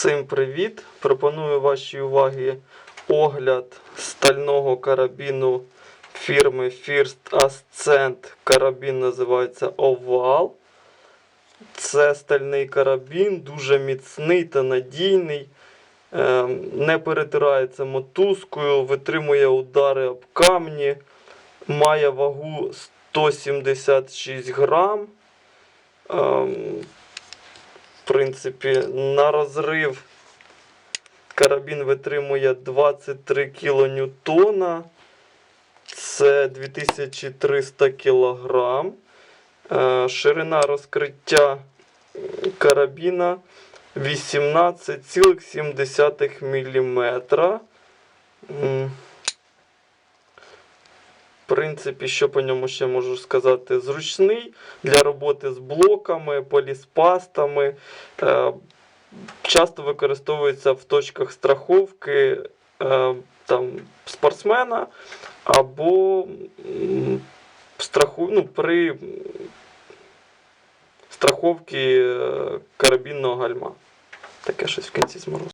Всім привіт! Пропоную вашій увазі огляд стального карабіну фірми First Ascent. Карабін називається Oval. Це стальний карабін, дуже міцний та надійний. Ем, Не перетирається мотузкою, витримує удари об камні, має вагу 176 грам. Принципі, на розрив карабін витримує 23 кН. Це 2300 кг. Е, Ширина розкриття карабіна 18,7 мм. Принципі, що по ньому ще можу сказати? Зручний для роботи з блоками, поліспастами. Е, Часто використовується в точках страховки е, там, спортсмена або страху, ну, при страховці е, карабінного гальма. Таке щось в кінці зморозу.